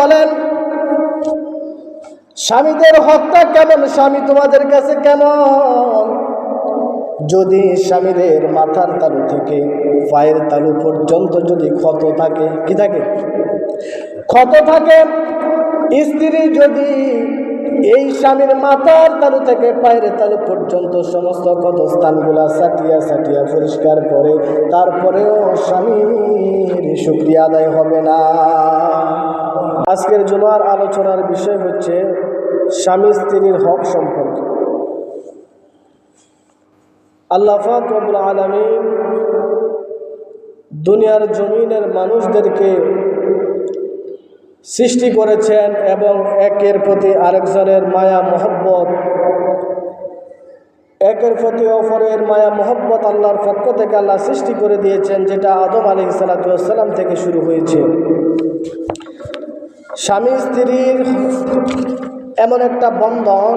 বলেন, স্বামীদের হত্যা কেমন? স্বামী তোমাদের কাছে কেমন? যদি স্বামীদের মাথার তালু থেকে, পায়ের তালু পর্যন্ত যদি ক্ষত থাকে, কি থাকে? ক্ষত থাকে, স্ত্রী যদি এই স্বামীর মাথার তালু থেকে পায়ের তালু পর্যন্ত সমস্ত ক্ষত স্থানগুলা সাটিয়া সাটিয়া পরিষ্কার করে, তারপরেও স্বামীর শুক্রিয়া আদায় হবে না। আজকের জুমার আলোচনার বিষয় হচ্ছে স্বামী স্ত্রীর হক সম্পর্কে। আল্লাহ ফাকরুল আলমিন দুনিয়ার জমিনের মানুষদেরকে সৃষ্টি করেছেন এবং একের প্রতি আরেকজনের মায়া, মহব্বত, একের প্রতি অপরের মায়া, মহব্বত আল্লাহর পক্ষ থেকে আল্লাহ সৃষ্টি করে দিয়েছেন, যেটা আদম আলী সালাতাম থেকে শুরু হয়েছে। স্বামী স্ত্রীর এমন একটা বন্ধন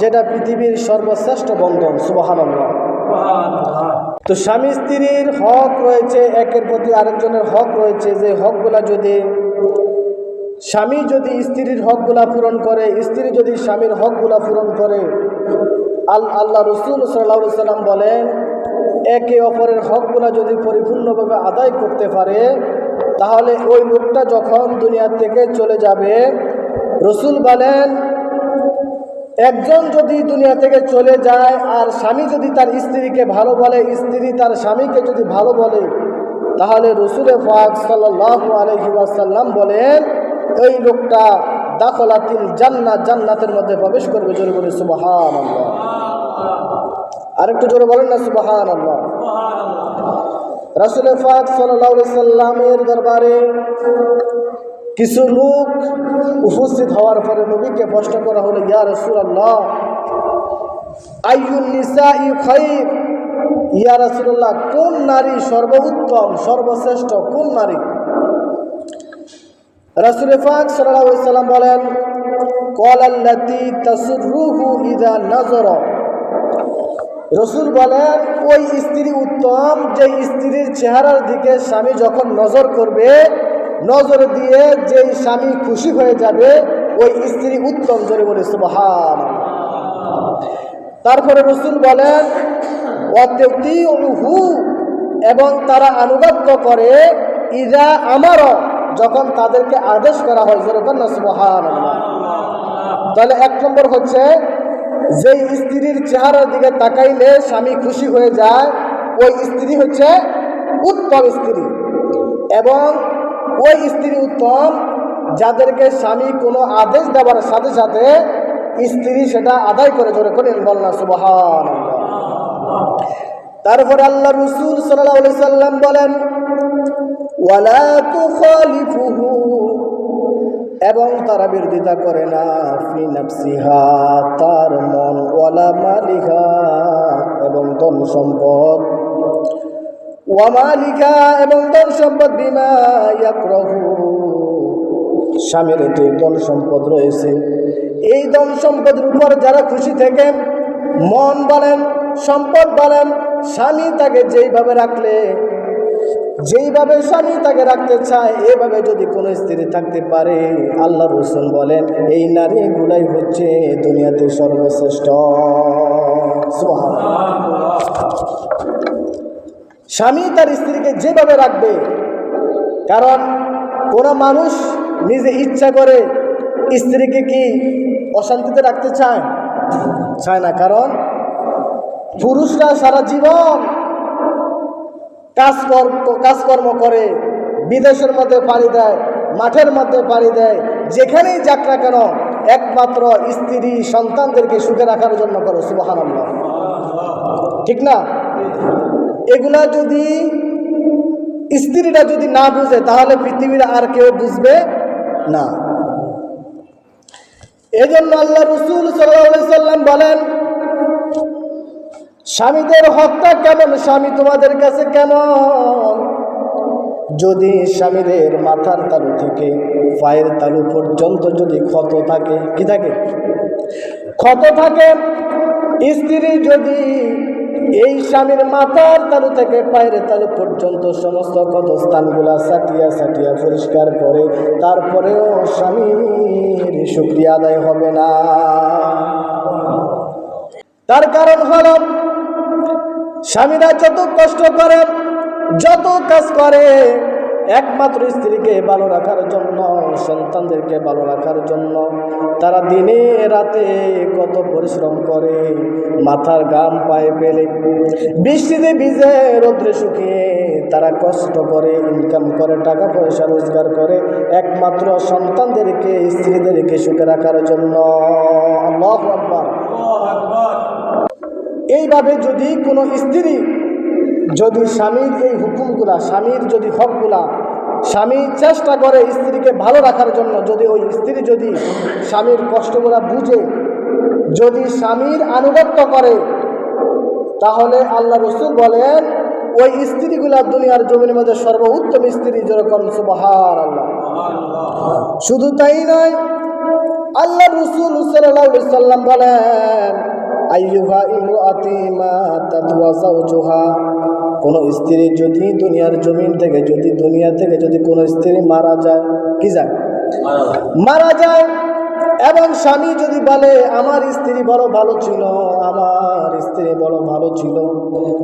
যেটা পৃথিবীর সর্বশ্রেষ্ঠ বন্ধন সুবাহান্লাহ তো স্বামী স্ত্রীর হক রয়েছে, একের প্রতি আরেকজনের হক রয়েছে, যে হকগুলা যদি স্বামী যদি স্ত্রীর হকগুলা পূরণ করে, স্ত্রী যদি স্বামীর হকগুলা পূরণ করে, আল, আল্লাহ রসুল সাল্লা সাল্লাম বলেন, একে অপরের হকগুলা যদি পরিপূর্ণভাবে আদায় করতে পারে, তাহলে ওই লোকটা যখন দুনিয়া থেকে চলে যাবে, রসুল বলেন, একজন যদি দুনিয়া থেকে চলে যায় আর স্বামী যদি তার স্ত্রীকে ভালো বলে, স্ত্রী তার স্বামীকে যদি ভালো বলে, তাহলে রসুলে ফাক সাল্লাহ আলহি ওয়াসাল্লাম বলেন ওই লোকটা দাখলাতিল জান্নাত, জান্নাতের মধ্যে প্রবেশ করবে জোরে বলে সুবাহান আল্লাহ আরেকটু জোরে বলেন না সুবাহান আল্লাহ রাসুল সাল্লাহ সাল্লামের দরবারে কিছু লোক উপস্থিত হওয়ার পরে নবীকে প্রশ্ন করা হলো, ইয়া রসুল আল্লাহ ইয়া রসুল্লাহ কোন নারী সর্বোত্তম, সর্বশ্রেষ্ঠ কোন নারী? রাসুল ফাক সাল্লাম বলেন, কল আল্লাতি তাসুরুহু ইদা নজর রসুল বলেন, ওই স্ত্রী উত্তম যে স্ত্রীর চেহারার দিকে স্বামী যখন নজর করবে, নজর দিয়ে যেই স্বামী খুশি হয়ে যাবে, ওই স্ত্রী উত্তম জোরে বলে, সুবহান তারপরে রসুল বলেন হু এবং তারা আনুগত্য করে ইজা আমারও যখন তাদেরকে আদেশ করা হয় যেরকম না সুবহান তাহলে এক নম্বর হচ্ছে, যেই স্ত্রীর চেহারার দিকে তাকাইলে স্বামী খুশি হয়ে যায়, ওই স্ত্রী হচ্ছে উত্তম স্ত্রী। এবং ওই স্ত্রী উত্তম, যাদেরকে স্বামী কোনো আদেশ দেওয়ার সাথে সাথে স্ত্রী সেটা আদায় করে, জোরে করেন বলনা সুবহান তারপরে আল্লাহ রসুল সাল্লাহ সাল্লাম বলেন ওয়ালা এবং তারা বিরোধিতা করে না তার মন ওয়ালা মালিহা, এবং ধন সম্পদ। ওয়ামালিকা এবং ধন সম্পদ, বিমা ইয়াকরাহু। স্বামীর যে ধন সম্পদ রয়েছে। এই ধন সম্পদের উপর যারা খুশি থেকে মন বলেন, সম্পদ বলেন, স্বামী তাকে যেইভাবে রাখলে যেইভাবে স্বামী তাকে রাখতে চায়, এভাবে যদি কোনো স্ত্রী থাকতে পারে, আল্লাহ রসুল বলেন, এই নারী নারীগুলাই হচ্ছে দুনিয়াতে সর্বশ্রেষ্ঠ। স্বামী তার স্ত্রীকে যেভাবে রাখবে, কারণ কোনো মানুষ নিজে ইচ্ছা করে স্ত্রীকে কি অশান্তিতে রাখতে চায়? চায় না, কারণ পুরুষরা সারা জীবন কাজকর্ম কাজকর্ম করে, বিদেশের মধ্যে পাড়ি দেয়, মাঠের মধ্যে পাড়ি দেয়, যেখানেই যাক না কেন, একমাত্র স্ত্রী সন্তানদেরকে সুখে রাখার জন্য করো সুবাহান ঠিক না? এগুলা যদি স্ত্রীরা যদি না বুঝে, তাহলে পৃথিবীর আর কেউ বুঝবে না। এজন্য আল্লাহ রসুল সাল্লাম বলেন স্বামীদের হকটা কেমন? স্বামী তোমাদের কাছে কেমন? যদি স্বামীদের মাথার তালু থেকে পায়ের তালু পর্যন্ত যদি ক্ষত থাকে, কি থাকে? ক্ষত থাকে, স্ত্রী যদি এই স্বামীর মাথার তালু থেকে পায়ের তালু পর্যন্ত সমস্ত কত স্থানগুলা সাটিয়া সাটিয়া পরিষ্কার করে, তারপরেও স্বামীর শুক্রিয়া আদায় হবে না। তার কারণ হলো স্বামীরা যত কষ্ট করে, যত কাজ করে, একমাত্র স্ত্রীকে ভালো রাখার জন্য, সন্তানদেরকে ভালো রাখার জন্য, তারা দিনে রাতে কত পরিশ্রম করে, মাথার গাম পায়ে পেলে বৃষ্টিতে ভিজে রোদ্রে শুকিয়ে তারা কষ্ট করে ইনকাম করে, টাকা পয়সা রোজগার করে, একমাত্র সন্তানদেরকে, স্ত্রীদেরকে সুখে রাখার জন্য। আল্লাহ এইভাবে যদি কোনো স্ত্রী যদি স্বামীর এই হুকুমগুলা, স্বামীর যদি হকগুলা, স্বামী চেষ্টা করে স্ত্রীকে ভালো রাখার জন্য, যদি ওই স্ত্রী যদি স্বামীর কষ্টগুলা বুঝে, যদি স্বামীর আনুগত্য করে, তাহলে আল্লাহ রসুল বলেন, ওই স্ত্রীগুলা দুনিয়ার জমির মধ্যে সর্বোত্তম স্ত্রী যেরকম সুবাহার আল্লাহ শুধু তাই নয়, আল্লাহ রসুল সাল্লাম বলেন আইয়ুহা ইমরাতি মাতাত ওয়া যাওজুহা। কোন স্ত্রী যদি দুনিয়ার জমিন থেকে, যদি দুনিয়া থেকে যদি কোনো স্ত্রী মারা যায়, কি যায়? মারা যায়। এবং স্বামী যদি বলে, আমার স্ত্রী বড় ভালো ছিল, আমার স্ত্রী বড় ভালো ছিল।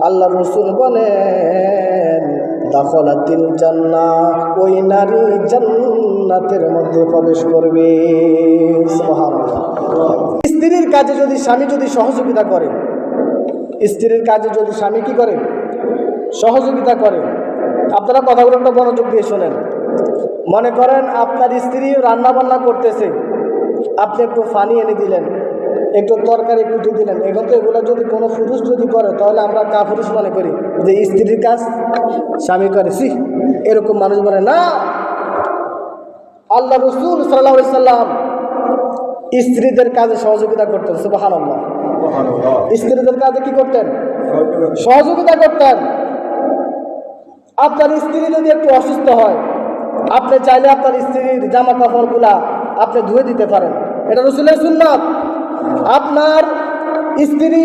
আল্লাহ রসুল বলেন দাখলাতিল জান্না ওই নারী জান্নাতের মধ্যে প্রবেশ করবে। স্ত্রীর কাজে যদি স্বামী যদি সহযোগিতা করে, স্ত্রীর কাজে যদি স্বামী কি করে? সহযোগিতা করে। আপনারা কথাগুলো একটা মনোযোগ দিয়ে শোনেন। মনে করেন আপনার স্ত্রী রান্না বান্না করতেছে। আপনি একটু ফানি এনে দিলেন। একটু তরকারি কুটি দিলেন। এখন তো এগুলো যদি কোনো পুরুষ যদি করে তাহলে আমরা কা পুরুষ মনে করি। যে স্ত্রীর কাজ স্বামী করে। সি এরকম মানুষ বলে না। আল্লাহ রসুল সাল্লাহ সাল্লাম স্ত্রীদের কাজে সহযোগিতা করতেন সুবাহান স্ত্রীদের কাজে কি করতেন? সহযোগিতা করতেন। আপনার স্ত্রী যদি একটু অসুস্থ হয় আপনি চাইলে আপনার স্ত্রীর জামা কাপড়গুলা আপনি ধুয়ে দিতে পারেন। এটা রসুলের সুন্নাত। আপনার স্ত্রী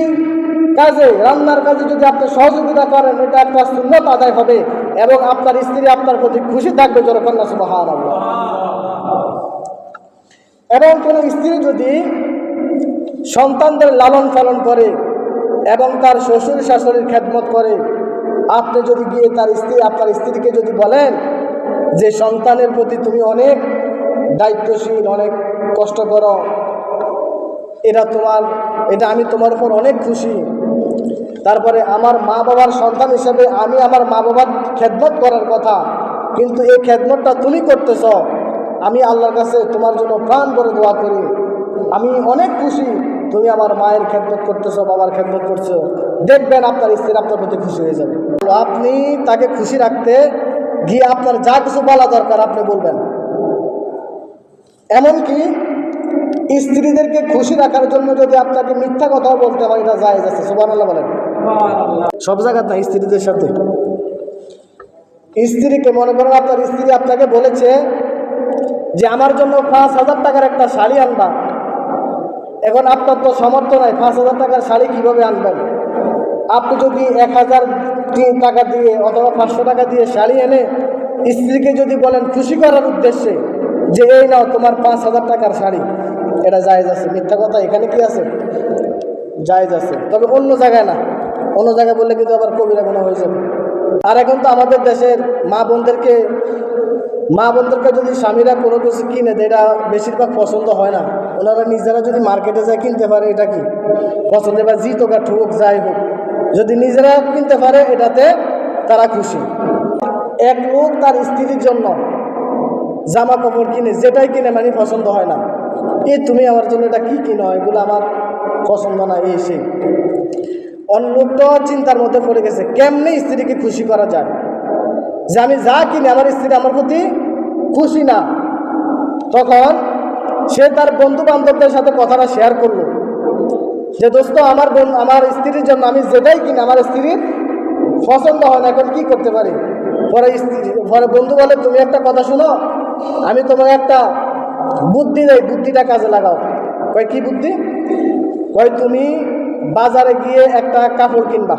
কাজে, রান্নার কাজে যদি আপনি সহযোগিতা করেন, এটা একটা সুন্নত আদায় হবে এবং আপনার স্ত্রী আপনার প্রতি খুশি থাকবে না সুবাহান এবং কোনো স্ত্রী যদি সন্তানদের লালন পালন করে এবং তার শ্বশুর শাশুড়ির খেদমত করে, আপনি যদি গিয়ে তার স্ত্রী, আপনার স্ত্রীকে যদি বলেন যে সন্তানের প্রতি তুমি অনেক দায়িত্বশীল, অনেক কষ্ট করো এটা তোমার, এটা আমি তোমার উপর অনেক খুশি। তারপরে আমার মা বাবার সন্তান হিসেবে আমি আমার মা বাবার খেদমত করার কথা। কিন্তু এই খেদমতটা তুমি করতেছ, আমি আল্লাহর কাছে তোমার জন্য প্রাণ করে দোয়া করি। আমি অনেক খুশি, তুমি আমার মায়ের খেদমত করতেছো, বাবার খেদমত করছ। দেখবেন আপনার স্ত্রী আপনার প্রতি খুশি হয়ে যাবে। আপনি তাকে খুশি রাখতে গিয়ে আপনার যা কিছু বলা দরকার আপনি বলবেন। এমনকি স্ত্রীদেরকে খুশি রাখার জন্য যদি আপনাকে মিথ্যা কথাও বলতে হয়, এটা যায় যাচ্ছে সুবান আল্লাহ বলেন। সব জায়গায় না স্ত্রীদের সাথে। স্ত্রীকে মনে করেন আপনার স্ত্রী আপনাকে বলেছে যে, আমার জন্য পাঁচ হাজার টাকার একটা শাড়ি আনবা। এখন আপনার তো সামর্থ্য নাই, পাঁচ হাজার টাকার শাড়ি কীভাবে আনবেন? আপনি যদি এক হাজার টাকা দিয়ে অথবা পাঁচশো টাকা দিয়ে শাড়ি এনে স্ত্রীকে যদি বলেন খুশি করার উদ্দেশ্যে যে, এই নাও তোমার পাঁচ হাজার টাকার শাড়ি। এটা জায়েজ আছে। মিথ্যা কথা এখানে কি আছে? জায়েজ আছে। তবে অন্য জায়গায় না। অন্য জায়গায় বললে কিন্তু আবার কবিরা গুণা হয়ে যাবে। আর এখন তো আমাদের দেশের মা বোনদেরকে মা বোনদেরকে যদি স্বামীরা কোনো কিছু কিনে দেয়, এটা বেশিরভাগ পছন্দ হয় না। ওনারা নিজেরা যদি মার্কেটে যায় কিনতে পারে, এটা কি? পছন্দ বা জি তোকা ঠুক, যাই হোক। যদি নিজেরা কিনতে পারে, এটাতে তারা খুশি। এক লোক তার স্ত্রীর জন্য জামা কাপড় কিনে, যেটাই কিনে মানে পছন্দ হয় না। এ তুমি আমার জন্য এটা কী কিনো এগুলো আমার পছন্দ না এই সেই অন্য চিন্তার মধ্যে পড়ে গেছে, কেমনি স্ত্রীকে খুশি করা যায়? যে আমি যা কিনি, আমার স্ত্রী আমার প্রতি খুশি না। তখন সে তার বন্ধু বান্ধবদের সাথে কথাটা শেয়ার করল। যে দোস্ত, আমার আমার স্ত্রীর জন্য আমি যেটাই কিনি, আমার স্ত্রীর পছন্দ হয় না, এখন কী করতে পারি? পরে স্ত্রী পরে বন্ধু বলে, তুমি একটা কথা শোনো, আমি তোমার একটা বুদ্ধি দেয়, বুদ্ধিটা কাজে লাগাও। কয়, কি বুদ্ধি? কয়, তুমি বাজারে গিয়ে একটা কাপড় কিনবা।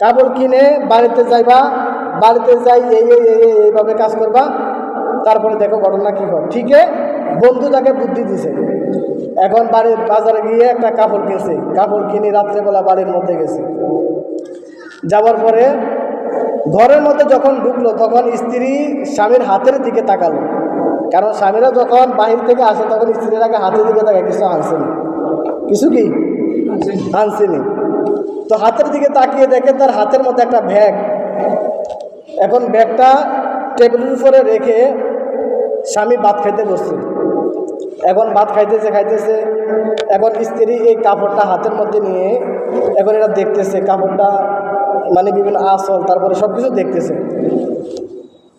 কাপড় কিনে বাড়িতে যাইবা, বাড়িতে যাই এই এই এই, এই- এইভাবে কাজ করবা। তারপরে দেখো ঘটনা কী হয়। ঠিক বন্ধু তাকে বুদ্ধি দিছে। এখন বাড়ির বাজারে গিয়ে একটা কাপড় কিনছে। কাপড় কিনে রাত্রেবেলা বাড়ির মধ্যে গেছে। যাওয়ার পরে ঘরের মধ্যে যখন ঢুকলো, তখন স্ত্রী স্বামীর হাতের দিকে তাকালো। কারণ স্বামীরা যখন বাহির থেকে আসে, তখন স্ত্রীর আগে হাতের দিকে তাকায় কিছু আনছেনি? কিছু কি? আনছেনি তো হাতের দিকে তাকিয়ে দেখে তার হাতের মধ্যে একটা ব্যাগ। এখন ব্যাগটা টেবিলের উপরে রেখে স্বামী ভাত খাইতে বসছে। এখন ভাত খাইতেছে খাইতেছে। এখন স্ত্রী এই কাপড়টা হাতের মধ্যে নিয়ে এখন এরা দেখতেছে, কাপড়টা মানে বিভিন্ন আসল তারপরে সব কিছু দেখতেছে।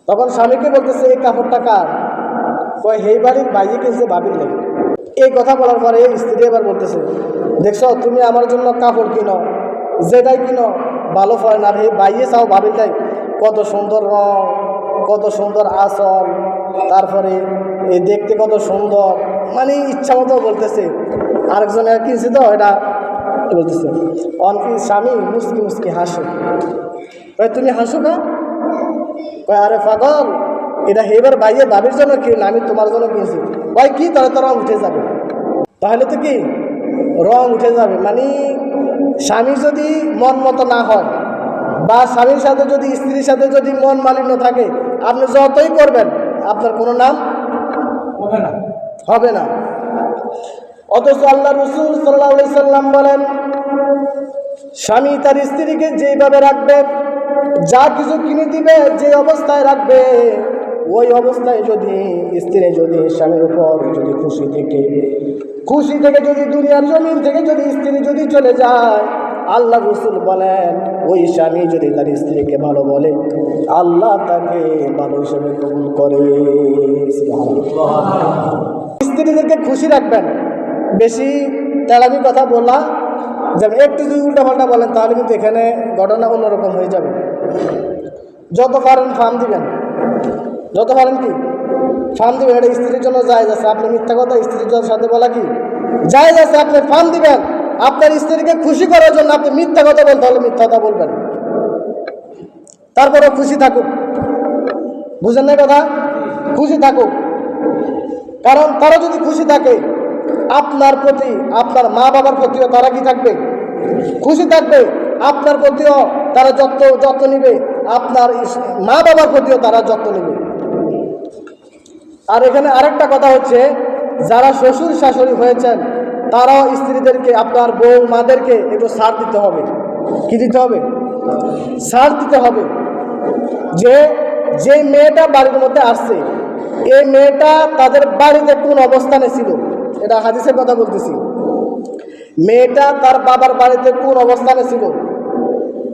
তখন স্বামীকে বলতেছে, এই কাপড়টা কার? কয়, হেই বাড়ির বাইরে কিনছে ভাবির লেগে। এই কথা বলার পরে স্ত্রী এবার বলতেছে, দেখছ, তুমি আমার জন্য কাপড় কিনো যেটাই কিনো, ভালো ফলে না হে বাইয়ে চাও ভাবিরটাই কত সুন্দর রং, কত সুন্দর আসল তারপরে এই দেখতে কত সুন্দর। মানে ইচ্ছা মতো বলতেছে, আরেকজন আর কিনছে তো, এটা বলতেছে? অনকি স্বামী, মুসকি মুসকি হাসে। তুমি হাসো না আরে পাগল এটা হেবার বাইয়ে ভাবির জন্য কিন আমি তোমার জন্য কিনছি। ভাই কি তাহলে তো রং উঠে যাবে? তাহলে তো কি? রং উঠে যাবে। মানে স্বামী যদি মন মতো না হয় বা স্বামীর সাথে যদি স্ত্রীর সাথে যদি মন মালিন্য থাকে আপনি যতই করবেন আপনার কোনো নাম হবে না। হবে না। অথচ আল্লাহ রসুল সাল্লাহ সাল্লাম বলেন স্বামী তার স্ত্রীকে যেভাবে রাখবে যা কিছু কিনে দিবে যে অবস্থায় রাখবে ওই অবস্থায় যদি স্ত্রী যদি স্বামীর উপর যদি খুশি থেকে খুশি থেকে যদি দুনিয়ার জমিন থেকে যদি স্ত্রী যদি চলে যায়, আল্লাহ রসুল বলেন, ওই স্বামী যদি তার স্ত্রীকে ভালো বলে, আল্লাহ তাকে ভালো হিসেবে কবুল করে। স্ত্রীদেরকে খুশি রাখবেন। বেশি তেলামি কথা বলা, যেমন একটু যদি উল্টাপাল্টা বলেন, তাহলে কিন্তু এখানে ঘটনা অন্যরকম হয়ে যাবে। যত পারেন ফার্ম দিবেন। যত পারেন কি ফার্ম দিবেন, এটা স্ত্রীর জন্য যায় আছে, আপনি মিথ্যা কথা স্ত্রীর জন্য সাথে বলা কি? যায় আছে, আপনি ফার্ম দিবেন, আপনার স্ত্রীকে খুশি করার জন্য আপনি মিথ্যা কথা বলতে হলে মিথ্যা কথা বলবেন। তারপরে খুশি থাকুক। বুঝেন না কথা? খুশি থাকুক। কারণ তারা যদি খুশি থাকে, আপনার প্রতি, আপনার মা বাবার প্রতিও তারা কি থাকবে? খুশি থাকবে। আপনার প্রতিও তারা যত্ন যত্ন নিবে। আপনার মা বাবার প্রতিও তারা যত্ন নেবে। আর এখানে আরেকটা কথা হচ্ছে, যারা শ্বশুর শাশুড়ি হয়েছেন, তারাও স্ত্রীদেরকে, আপনার বউ মাদেরকে একটু সার দিতে হবে। কি দিতে হবে? সার দিতে হবে। যে যে মেয়েটা বাড়ির মধ্যে আসছে এই মেয়েটা তাদের বাড়িতে কোন অবস্থানে ছিল? এটা হাদিসের কথা বলতেছি। মেয়েটা তার বাবার বাড়িতে কোন অবস্থানে ছিল?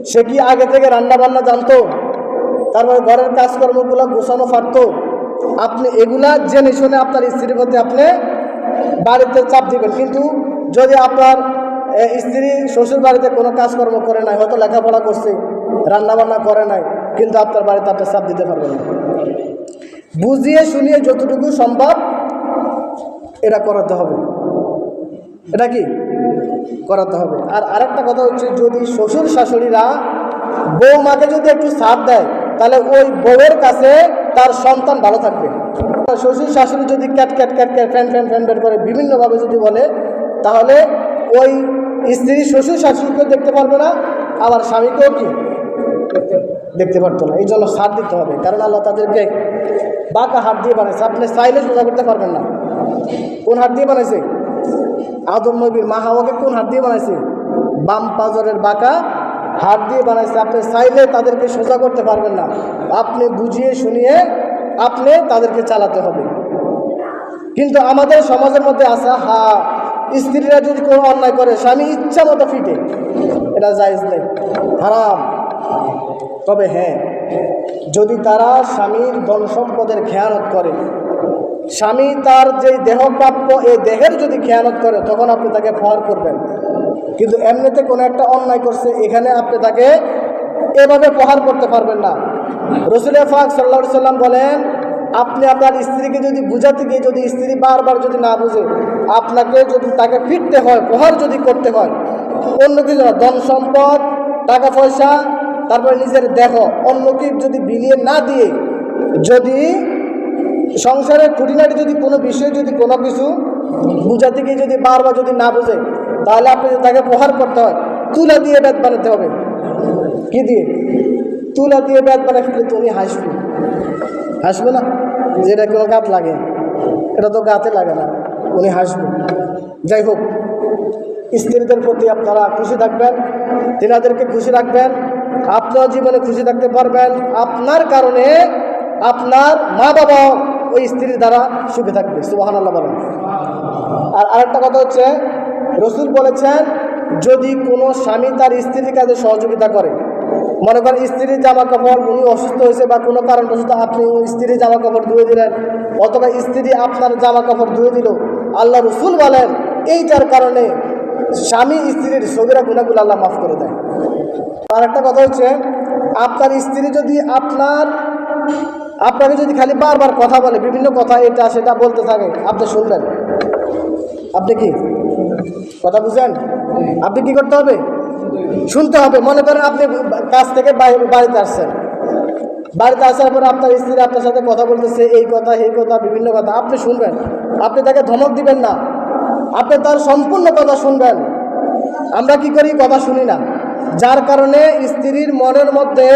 সে কি আগে থেকে রান্না বান্না জানতো? তারপরে ঘরের কাজকর্মগুলো গোছানো পারতো আপনি এগুলা জেনে শুনে আপনার স্ত্রীর প্রতি আপনি বাড়িতে চাপ দিবেন। কিন্তু যদি আপনার স্ত্রী শ্বশুর বাড়িতে কোনো কাজকর্ম করে নাই, হয়তো লেখাপড়া করছে রান্না বান্না করে নাই, কিন্তু আপনার বাড়িতে আপনি চাপ দিতে পারবেন না। বুঝিয়ে শুনিয়ে যতটুকু সম্ভব এটা করাতে হবে। এটা কি? করাতে হবে। আর আরেকটা কথা হচ্ছে, যদি শ্বশুর শাশুড়িরা বৌমাকে যদি একটু সাথ দেয়, তাহলে ওই বউয়ের কাছে তার সন্তান ভালো থাকবে। শ্বশুর শাশুড়ি যদি cat cat cat cat fan fan fan fan করে বিভিন্নভাবে যদি বলে, তাহলে ওই স্ত্রী শ্বশুর শাশুড়িকেও দেখতে পারবে না, আবার স্বামীকেও কি? দেখতে পারতো না। এই জন্য সাথ দিতে হবে। কারণ আল্লাহ তাদেরকে বাঁকা হাত দিয়ে বানাইছে। আপনি চাইলে সোজা করতে পারবেন না। কোন হাত দিয়ে বানাইছে? আদম নবীর মা হাওয়াকে কোন হাত দিয়ে বানাইছে? বাম পাজরের বাঁকা হাত দিয়ে বানাইছে, আপনি চাইলে তাদেরকে সোজা করতে পারবেন না। আপনি বুঝিয়ে শুনিয়ে আপনি তাদেরকে চালাতে হবে। কিন্তু আমাদের সমাজের মধ্যে আসা হা, স্ত্রীরা যদি কোনো অন্যায় করে, স্বামী ইচ্ছা মতো ফিটে, এটা জায়জ নেই, হারাম। তবে হ্যাঁ যদি তারা স্বামীর ধন সম্পদের খেয়ানত করে, স্বামী তার যে দেহ প্রাপ্য এই দেহের যদি খেয়ানত করে, তখন আপনি তাকে প্রহার করবেন। কিন্তু এমনিতে কোনো একটা অন্যায় করছে, এখানে আপনি তাকে এভাবে প্রহার করতে পারবেন না। রসুল ফাক সাল্লা সাল্লাম বলেন, আপনি আপনার স্ত্রীকে যদি বুঝাতে গিয়ে যদি স্ত্রী বারবার যদি না বুঝে, আপনাকে যদি তাকে ফিরতে হয়, প্রহার যদি করতে হয়, অন্য কিছু ধন সম্পদ, টাকা পয়সা, তারপরে নিজের দেখো অন্যকে যদি বিলিয়ে না দিয়ে, যদি সংসারের খুঁটিনাটি যদি কোনো বিষয়ে যদি কোনো কিছু বুঝাতে গিয়ে যদি বারবার যদি না বোঝে তাহলে আপনি তাকে প্রহার করতে হয়। তুলা দিয়ে ব্যাত বানাতে হবে। কি দিয়ে? তুলা দিয়ে ব্যাত বানাই ফেলে তুমি হাসবে। হাসবে না? যেটা কোনো গাত লাগে। এটা তো গাতে লাগে না। উনি হাসবে। যাই হোক, স্ত্রীদের প্রতি আপনারা খুশি থাকবেন, তেনাদেরকে খুশি রাখবেন, আপনার জীবনে খুশি থাকতে পারবেন। আপনার কারণে আপনার মা বাবা ওই স্ত্রীর দ্বারা সুখে থাকবে। সুবাহান আল্লাহ বলেন। আর আরেকটা কথা হচ্ছে রসুল বলেছেন, যদি কোনো স্বামী তার স্ত্রীর কাজে সহযোগিতা করে, মনে করেন স্ত্রীর জামা কাপড় উনি অসুস্থ হয়েছে বা কোনো কারণবশত আপনি স্ত্রীর জামা কাপড় ধুয়ে দিলেন, অথবা স্ত্রী আপনার জামা কাপড় ধুয়ে দিল, আল্লাহ রসুল বলেন, এইটার কারণে স্বামী স্ত্রীর সবিরা গুণাগুলো আল্লাহ মাফ করে দেয়। আর একটা কথা হচ্ছে, আপনার স্ত্রী যদি আপনার, আপনাকে যদি খালি বারবার কথা বলে, বিভিন্ন কথা এটা সেটা বলতে থাকে, আপনি শুনবেন। আপনি কি? কথা বুঝেন? আপনি কি করতে হবে? শুনতে হবে। মনে করেন আপনি কাজ থেকে বাড়িতে আসছেন। বাড়িতে আসার পরে আপনার স্ত্রী আপনার সাথে কথা বলতেছে, এই কথা এই কথা, বিভিন্ন কথা। আপনি শুনবেন। আপনি তাকে ধমক দিবেন না। আপনি তার সম্পূর্ণ কথা শুনবেন। আমরা কি করি? কথা শুনি না। যার কারণে স্ত্রীর মনের মধ্যে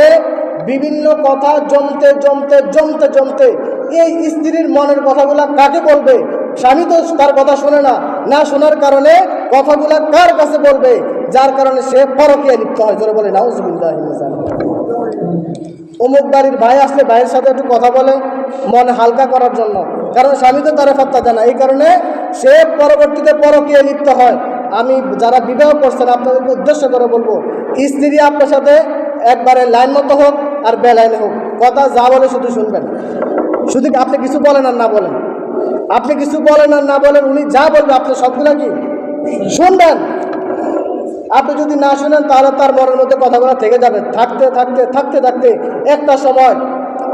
বিভিন্ন কথা জমতে জমতে জমতে জমতে এই স্ত্রীর মনের কথাগুলা কাকে বলবে? স্বামী তো তার কথা শোনে না। না শোনার কারণে কথাগুলা কার কাছে বলবে? যার কারণে সে পরকীয়া লিপ্ত হয়। জোরে বলে নাউজুবিল্লাহ অমুক বাড়ির ভাই আসলে ভাইয়ের সাথে একটু কথা বলে মন হালকা করার জন্য। কারণ স্বামী তো তারা ফাত্তা জানা এই কারণে সে পরবর্তীতে পরকীয়া লিপ্ত হয়। আমি যারা বিবাহ করছেন, আপনাদেরকে উদ্দেশ্য করে বলব, স্ত্রী আপনার সাথে একবারে লাইন মতো হোক আর বেলাইনে হোক। কথা যা বলে শুধু শুনবেন। শুধু আপনি কিছু বলেন আর না বলেন? আপনি কিছু বলেন আর না বলেন, উনি যা বলবে আপনি সবগুলো কি? শুনবেন? আপনি যদি না শুনেন, তাহলে তার মনের মধ্যে কথাগুলো থেকে যাবে। থাকতে থাকতে থাকতে থাকতে একটা সময়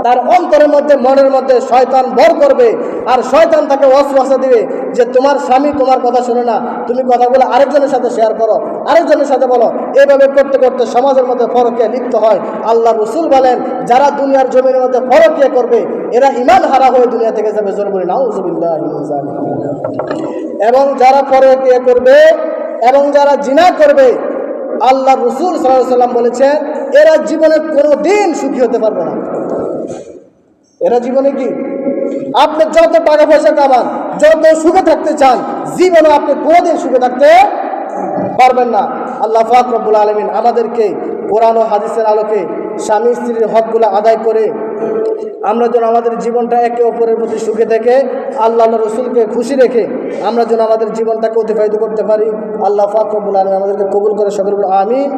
তার অন্তরের মধ্যে, মনের মধ্যে শয়তান বর করবে আর শয়তান তাকে অশ্বাসা দিবে যে তোমার স্বামী তোমার কথা শুনে না। তুমি কথাগুলো আরেকজনের সাথে শেয়ার করো, আরেকজনের সাথে বলো। এভাবে করতে করতে সমাজের মধ্যে ফরকে লিপ্ত হয়। আল্লাহ রসুল বলেন, যারা দুনিয়ার জমিনের মধ্যে ফরকে করবে, এরা ইমান হারা হয়ে দুনিয়া থেকে যাবে। জোর বলে, নাউজুবিল্লাহ এবং যারা ফরকে করবে এবং যারা জিনা করবে, আল্লাহ রসুল সাল্লাম বলেছেন, এরা জীবনে কোনো দিন সুখী হতে পারবে না। এরা জীবনে কি? আপনি যত টাকা পয়সা কামান, যত সুখে থাকতে চান, জীবনে আপনি কোনোদিন সুখে থাকতে পারবেন না। আল্লাহ ফাকরবুল আলমিন আমাদেরকে কোরআন ও হাদিসের আলোকে স্বামী স্ত্রীর হকগুলো আদায় করে আমরা যেন আমাদের জীবনটা একে অপরের প্রতি সুখে থেকে আল্লাহ রসুলকে খুশি রেখে আমরা যেন আমাদের জীবনটাকে অতিবাহিত করতে পারি। আল্লাহ ফাকরবুল আলমিন আমাদেরকে কবুল করে সকল আমিন।